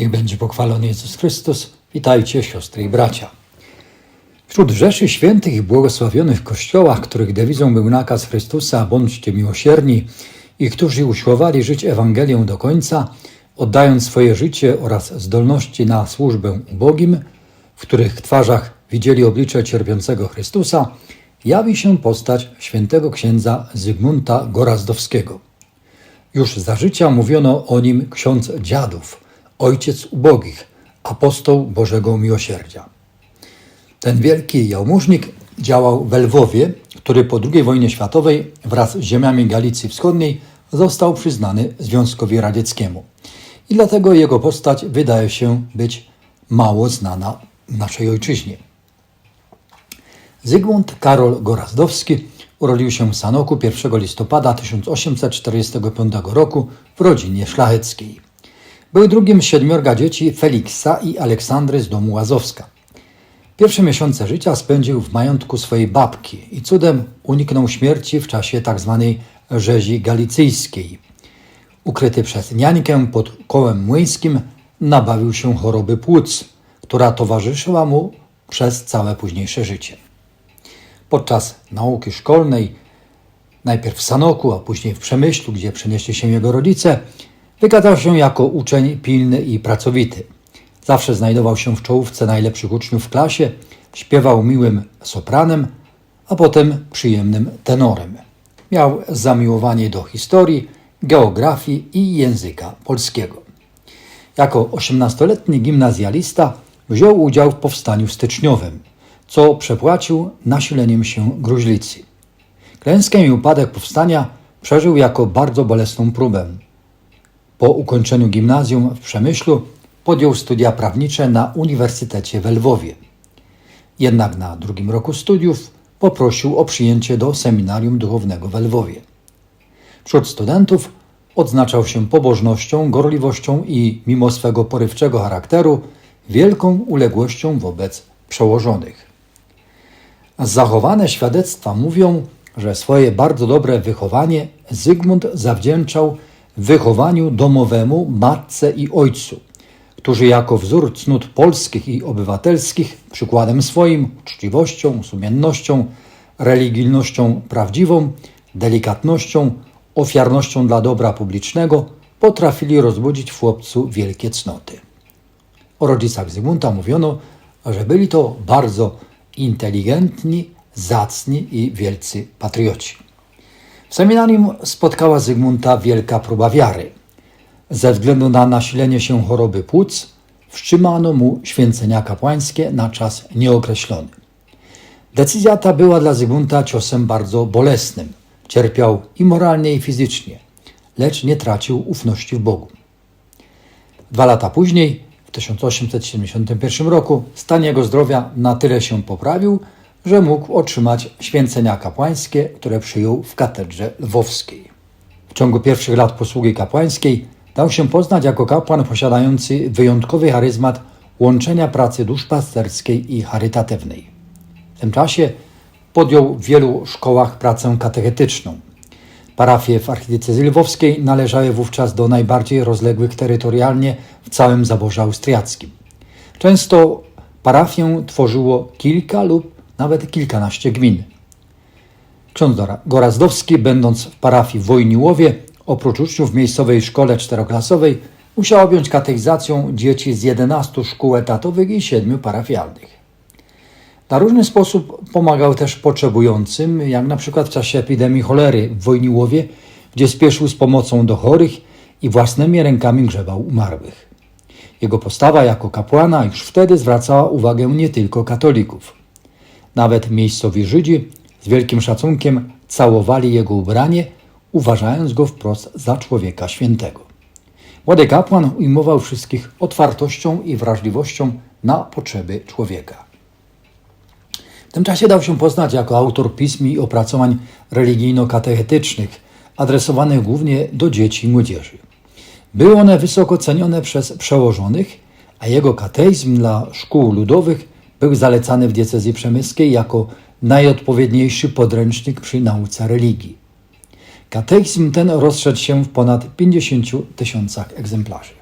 Niech będzie pochwalony Jezus Chrystus. Witajcie, siostry i bracia. Wśród rzeszy świętych i błogosławionych kościołach, których dewizą był nakaz Chrystusa, bądźcie miłosierni, i którzy usiłowali żyć Ewangelią do końca, oddając swoje życie oraz zdolności na służbę ubogim, w których twarzach widzieli oblicze cierpiącego Chrystusa, jawi się postać świętego księdza Zygmunta Gorazdowskiego. Już za życia mówiono o nim ksiądz dziadów, ojciec ubogich, apostoł Bożego Miłosierdzia. Ten wielki jałmużnik działał w Lwowie, który po II wojnie światowej wraz z ziemiami Galicji Wschodniej został przyznany Związkowi Radzieckiemu. I dlatego jego postać wydaje się być mało znana w naszej ojczyźnie. Zygmunt Karol Gorazdowski urodził się w Sanoku 1 listopada 1845 roku w rodzinie szlacheckiej. Był drugim siedmiorga dzieci Feliksa i Aleksandry z domu Łazowska. Pierwsze miesiące życia spędził w majątku swojej babki i cudem uniknął śmierci w czasie tzw. rzezi galicyjskiej. Ukryty przez niańkę pod kołem młyńskim nabawił się choroby płuc, która towarzyszyła mu przez całe późniejsze życie. Podczas nauki szkolnej, najpierw w Sanoku, a później w Przemyślu, gdzie przenieśli się jego rodzice, wykazał się jako uczeń pilny i pracowity. Zawsze znajdował się w czołówce najlepszych uczniów w klasie, śpiewał miłym sopranem, a potem przyjemnym tenorem. Miał zamiłowanie do historii, geografii i języka polskiego. Jako osiemnastoletni gimnazjalista wziął udział w powstaniu styczniowym, co przepłacił nasileniem się gruźlicy. Klęskę i upadek powstania przeżył jako bardzo bolesną próbę. Po ukończeniu gimnazjum w Przemyślu podjął studia prawnicze na Uniwersytecie w Lwowie. Jednak na drugim roku studiów poprosił o przyjęcie do seminarium duchownego w Lwowie. Wśród studentów odznaczał się pobożnością, gorliwością i, mimo swego porywczego charakteru, wielką uległością wobec przełożonych. Zachowane świadectwa mówią, że swoje bardzo dobre wychowanie Zygmunt zawdzięczał wychowaniu domowemu matce i ojcu, którzy jako wzór cnót polskich i obywatelskich przykładem swoim, uczciwością, sumiennością, religijnością prawdziwą, delikatnością, ofiarnością dla dobra publicznego potrafili rozbudzić w chłopcu wielkie cnoty. O rodzicach Zygmunta mówiono, że byli to bardzo inteligentni, zacni i wielcy patrioci. W seminarium spotkała Zygmunta wielka próba wiary. Ze względu na nasilenie się choroby płuc, wstrzymano mu święcenia kapłańskie na czas nieokreślony. Decyzja ta była dla Zygmunta ciosem bardzo bolesnym. Cierpiał i moralnie, i fizycznie, lecz nie tracił ufności w Bogu. Dwa lata później, w 1871 roku, stan jego zdrowia na tyle się poprawił, że mógł otrzymać święcenia kapłańskie, które przyjął w katedrze lwowskiej. W ciągu pierwszych lat posługi kapłańskiej dał się poznać jako kapłan posiadający wyjątkowy charyzmat łączenia pracy duszpasterskiej i charytatywnej. W tym czasie podjął w wielu szkołach pracę katechetyczną. Parafie w archidiecezji lwowskiej należały wówczas do najbardziej rozległych terytorialnie w całym zaborze austriackim. Często parafię tworzyło kilka lub nawet kilkanaście gmin. Ksiądz Gorazdowski, będąc w parafii w Wojniłowie, oprócz uczniów w miejscowej szkole czteroklasowej, musiał objąć katechizacją dzieci z 11 szkół etatowych i 7 parafialnych. Na różny sposób pomagał też potrzebującym, jak na przykład w czasie epidemii cholery w Wojniłowie, gdzie spieszył z pomocą do chorych i własnymi rękami grzebał umarłych. Jego postawa jako kapłana już wtedy zwracała uwagę nie tylko katolików. Nawet miejscowi Żydzi z wielkim szacunkiem całowali jego ubranie, uważając go wprost za człowieka świętego. Młody kapłan ujmował wszystkich otwartością i wrażliwością na potrzeby człowieka. W tym czasie dał się poznać jako autor pism i opracowań religijno-katechetycznych, adresowanych głównie do dzieci i młodzieży. Były one wysoko cenione przez przełożonych, a jego kateizm dla szkół ludowych był zalecany w diecezji przemyskiej jako najodpowiedniejszy podręcznik przy nauce religii. Kateizm ten rozszedł się w ponad 50 tysiącach egzemplarzy.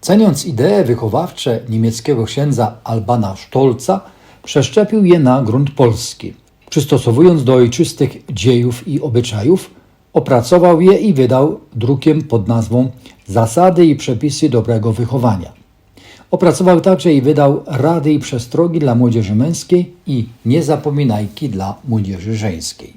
Ceniąc idee wychowawcze niemieckiego księdza Albana Stolca, przeszczepił je na grunt polski. Przystosowując do ojczystych dziejów i obyczajów, opracował je i wydał drukiem pod nazwą Zasady i przepisy dobrego wychowania. Opracował także i wydał rady i przestrogi dla młodzieży męskiej i niezapominajki dla młodzieży żeńskiej.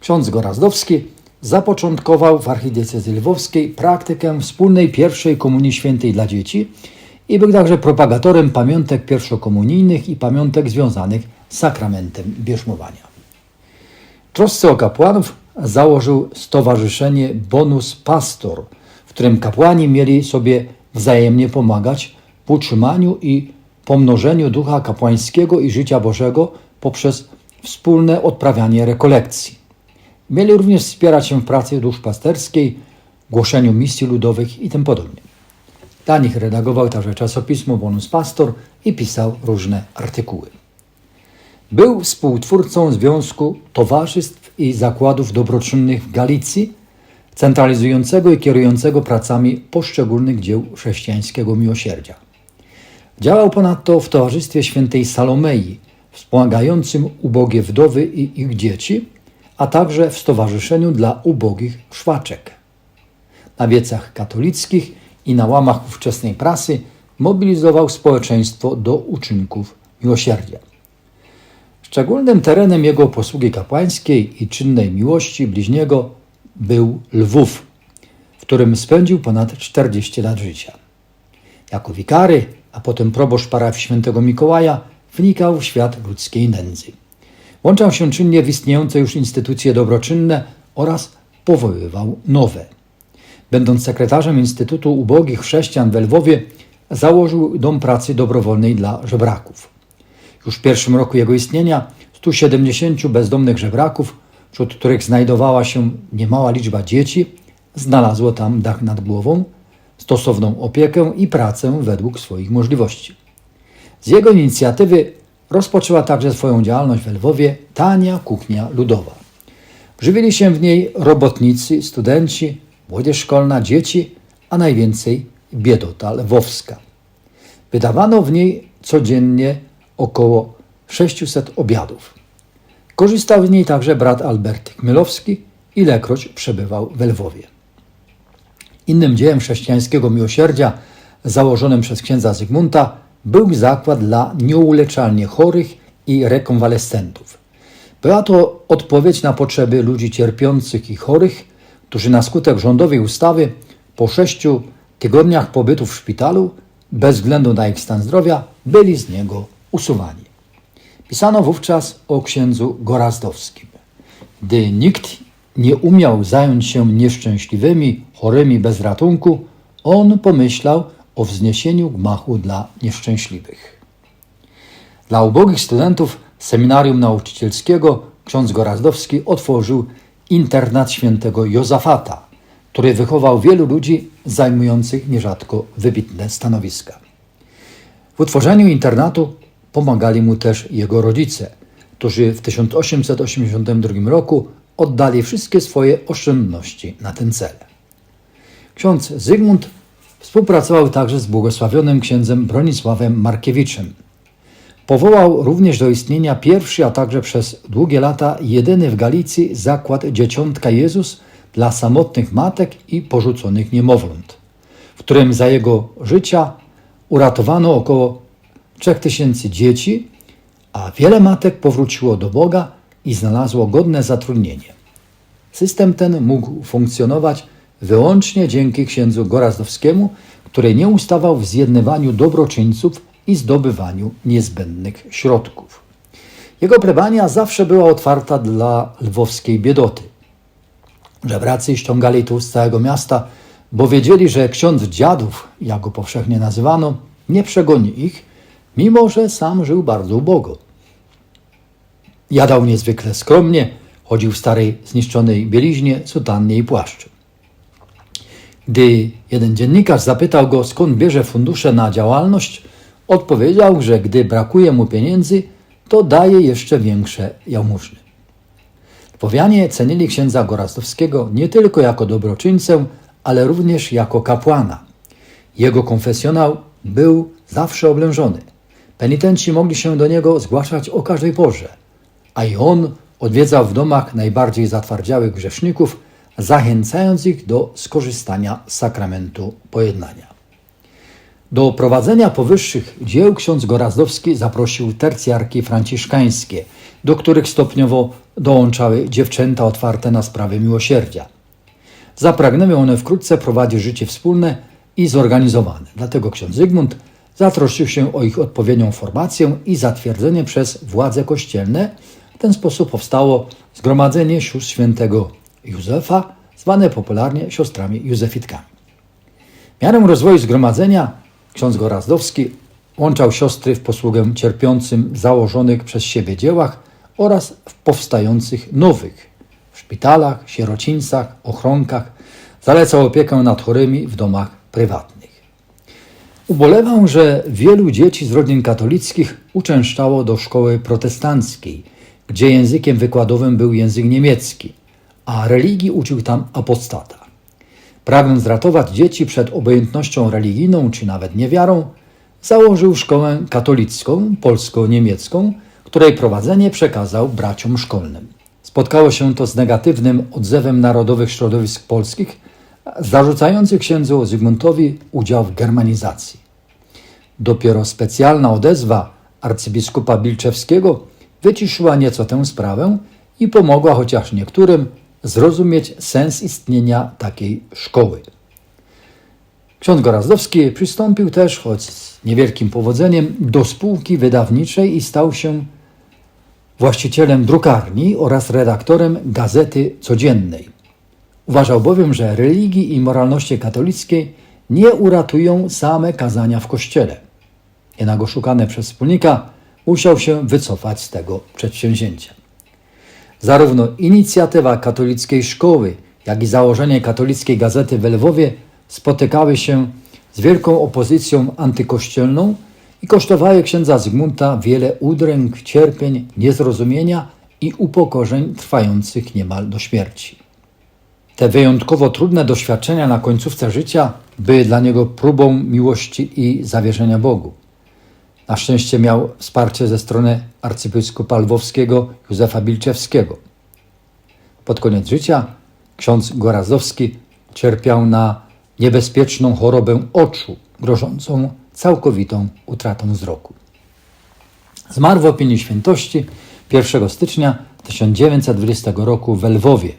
Ksiądz Gorazdowski zapoczątkował w archidiecezji lwowskiej praktykę wspólnej pierwszej komunii świętej dla dzieci i był także propagatorem pamiątek pierwszokomunijnych i pamiątek związanych z sakramentem bierzmowania. Trosce o kapłanów założył stowarzyszenie Bonus Pastor, w którym kapłani mieli sobie wzajemnie pomagać w utrzymaniu i pomnożeniu ducha kapłańskiego i życia Bożego poprzez wspólne odprawianie rekolekcji. Mieli również wspierać się w pracy duszpasterskiej, głoszeniu misji ludowych i tym podobnie. Dla nich redagował także czasopismo Bonus Pastor i pisał różne artykuły. Był współtwórcą Związku Towarzystw i Zakładów Dobroczynnych w Galicji, centralizującego i kierującego pracami poszczególnych dzieł chrześcijańskiego miłosierdzia. Działał ponadto w Towarzystwie Świętej Salomei, wspomagającym ubogie wdowy i ich dzieci, a także w Stowarzyszeniu dla Ubogich Szwaczek. Na wiecach katolickich i na łamach ówczesnej prasy mobilizował społeczeństwo do uczynków miłosierdzia. Szczególnym terenem jego posługi kapłańskiej i czynnej miłości bliźniego był Lwów, w którym spędził ponad 40 lat życia. Jako wikary, a potem proboszcz parafii świętego Mikołaja, wnikał w świat ludzkiej nędzy. Łączał się czynnie w istniejące już instytucje dobroczynne oraz powoływał nowe. Będąc sekretarzem Instytutu Ubogich Chrześcijan w Lwowie, założył dom pracy dobrowolnej dla żebraków. Już w pierwszym roku jego istnienia 170 bezdomnych żebraków, wśród których znajdowała się niemała liczba dzieci, znalazło tam dach nad głową, stosowną opiekę i pracę według swoich możliwości. Z jego inicjatywy rozpoczęła także swoją działalność w Lwowie tania kuchnia ludowa. Żywili się w niej robotnicy, studenci, młodzież szkolna, dzieci, a najwięcej biedota lwowska. Wydawano w niej codziennie około 600 obiadów. Korzystał z niej także brat Albert Chmielowski, ilekroć przebywał w Lwowie. Innym dziełem chrześcijańskiego miłosierdzia, założonym przez księdza Zygmunta, był zakład dla nieuleczalnie chorych i rekonwalescentów. Była to odpowiedź na potrzeby ludzi cierpiących i chorych, którzy na skutek rządowej ustawy po sześciu tygodniach pobytu w szpitalu, bez względu na ich stan zdrowia, byli z niego usuwani. Pisano wówczas o księdzu Gorazdowskim. Gdy nikt nie umiał zająć się nieszczęśliwymi, chorymi bez ratunku, on pomyślał o wzniesieniu gmachu dla nieszczęśliwych. Dla ubogich studentów seminarium nauczycielskiego ksiądz Gorazdowski otworzył internat świętego Jozafata, który wychował wielu ludzi zajmujących nierzadko wybitne stanowiska. W utworzeniu internatu pomagali mu też jego rodzice, którzy w 1882 roku oddali wszystkie swoje oszczędności na ten cel. Ksiądz Zygmunt współpracował także z błogosławionym księdzem Bronisławem Markiewiczem. Powołał również do istnienia pierwszy, a także przez długie lata jedyny w Galicji zakład Dzieciątka Jezus dla samotnych matek i porzuconych niemowląt, w którym za jego życia uratowano około 3000 dzieci, a wiele matek powróciło do Boga i znalazło godne zatrudnienie. System ten mógł funkcjonować wyłącznie dzięki księdzu Gorazdowskiemu, który nie ustawał w zjednywaniu dobroczyńców i zdobywaniu niezbędnych środków. Jego plebania zawsze była otwarta dla lwowskiej biedoty. Żebracy ściągali tu z całego miasta, bo wiedzieli, że ksiądz dziadów, jak go powszechnie nazywano, nie przegoni ich, mimo że sam żył bardzo ubogo. Jadał niezwykle skromnie, chodził w starej, zniszczonej bieliźnie, sutannie i płaszczu. Gdy jeden dziennikarz zapytał go, skąd bierze fundusze na działalność, odpowiedział, że gdy brakuje mu pieniędzy, to daje jeszcze większe jałmużny. Powianie cenili księdza Gorazdowskiego nie tylko jako dobroczyńcę, ale również jako kapłana. Jego konfesjonał był zawsze oblężony. Penitenci mogli się do niego zgłaszać o każdej porze, a i on odwiedzał w domach najbardziej zatwardziałych grzeszników, zachęcając ich do skorzystania z sakramentu pojednania. Do prowadzenia powyższych dzieł ksiądz Gorazdowski zaprosił tercjarki franciszkańskie, do których stopniowo dołączały dziewczęta otwarte na sprawy miłosierdzia. Zapragnęły one wkrótce prowadzić życie wspólne i zorganizowane. Dlatego ksiądz Zygmunt zatroszczył się o ich odpowiednią formację i zatwierdzenie przez władze kościelne. W ten sposób powstało Zgromadzenie Sióstr Świętego Józefa, zwane popularnie siostrami józefitkami. Miarą rozwoju zgromadzenia ksiądz Gorazdowski łączał siostry w posługę cierpiącym w założonych przez siebie dziełach oraz w powstających nowych w szpitalach, sierocińcach, ochronkach. Zalecał opiekę nad chorymi w domach prywatnych. Ubolewam, że wielu dzieci z rodzin katolickich uczęszczało do szkoły protestanckiej, gdzie językiem wykładowym był język niemiecki, a religii uczył tam apostata. Pragnąc ratować dzieci przed obojętnością religijną czy nawet niewiarą, założył szkołę katolicką, polsko-niemiecką, której prowadzenie przekazał braciom szkolnym. Spotkało się to z negatywnym odzewem narodowych środowisk polskich, zarzucających księdzu Zygmuntowi udział w germanizacji. Dopiero specjalna odezwa arcybiskupa Bilczewskiego wyciszyła nieco tę sprawę i pomogła chociaż niektórym zrozumieć sens istnienia takiej szkoły. Ksiądz Gorazdowski przystąpił też, choć z niewielkim powodzeniem, do spółki wydawniczej i stał się właścicielem drukarni oraz redaktorem gazety codziennej. Uważał bowiem, że religii i moralności katolickiej nie uratują same kazania w kościele. Jednak oszukany przez wspólnika musiał się wycofać z tego przedsięwzięcia. Zarówno inicjatywa katolickiej szkoły, jak i założenie katolickiej gazety w Lwowie spotykały się z wielką opozycją antykościelną i kosztowały księdza Zygmunta wiele udręk, cierpień, niezrozumienia i upokorzeń trwających niemal do śmierci. Te wyjątkowo trudne doświadczenia na końcówce życia były dla niego próbą miłości i zawierzenia Bogu. Na szczęście miał wsparcie ze strony arcybiskupa lwowskiego Józefa Bilczewskiego. Pod koniec życia ksiądz Gorazowski cierpiał na niebezpieczną chorobę oczu, grożącą całkowitą utratą wzroku. Zmarł w opinii świętości 1 stycznia 1920 roku w Lwowie,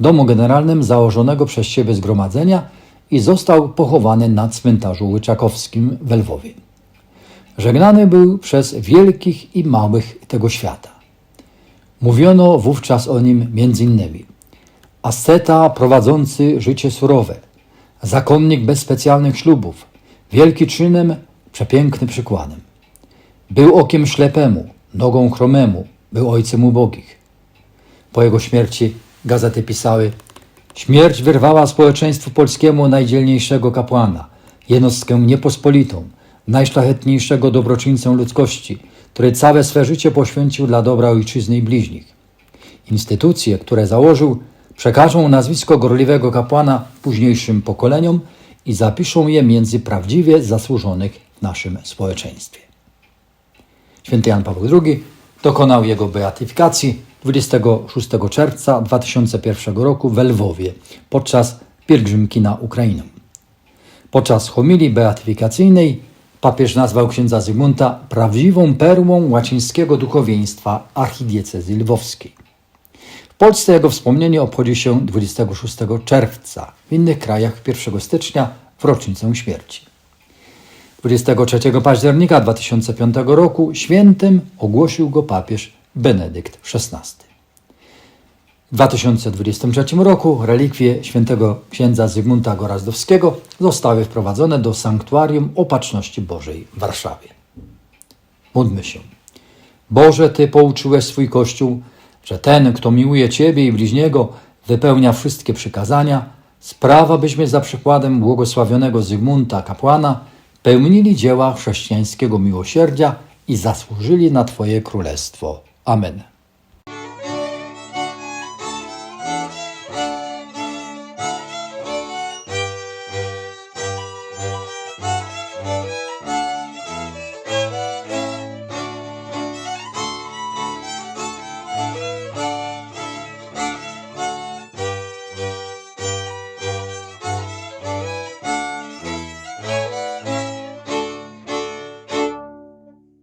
domu generalnym założonego przez siebie zgromadzenia i został pochowany na cmentarzu Łyczakowskim w Lwowie. Żegnany był przez wielkich i małych tego świata. Mówiono wówczas o nim między innymi asceta prowadzący życie surowe, zakonnik bez specjalnych ślubów, wielki czynem, przepiękny przykładem. Był okiem ślepemu, nogą chromemu, był ojcem ubogich. Po jego śmierci gazety pisały Śmierć wyrwała społeczeństwu polskiemu najdzielniejszego kapłana, jednostkę niepospolitą, najszlachetniejszego dobroczyńcę ludzkości, który całe swe życie poświęcił dla dobra ojczyzny i bliźnich. Instytucje, które założył, przekażą nazwisko gorliwego kapłana późniejszym pokoleniom i zapiszą je między prawdziwie zasłużonych w naszym społeczeństwie. Święty Jan Paweł II dokonał jego beatyfikacji 26 czerwca 2001 roku w Lwowie podczas pielgrzymki na Ukrainę. Podczas homilii beatyfikacyjnej papież nazwał księdza Zygmunta prawdziwą perłą łacińskiego duchowieństwa archidiecezji lwowskiej. W Polsce jego wspomnienie obchodzi się 26 czerwca, w innych krajach 1 stycznia w rocznicę śmierci. 23 października 2005 roku świętym ogłosił go papież Benedykt XVI. W 2023 roku relikwie świętego księdza Zygmunta Gorazdowskiego zostały wprowadzone do Sanktuarium Opatrzności Bożej w Warszawie. Módlmy się. Boże, Ty pouczyłeś swój Kościół, że ten, kto miłuje Ciebie i bliźniego, wypełnia wszystkie przykazania, sprawa byśmy za przykładem błogosławionego Zygmunta kapłana pełnili dzieła chrześcijańskiego miłosierdzia i zasłużyli na Twoje królestwo. Amen.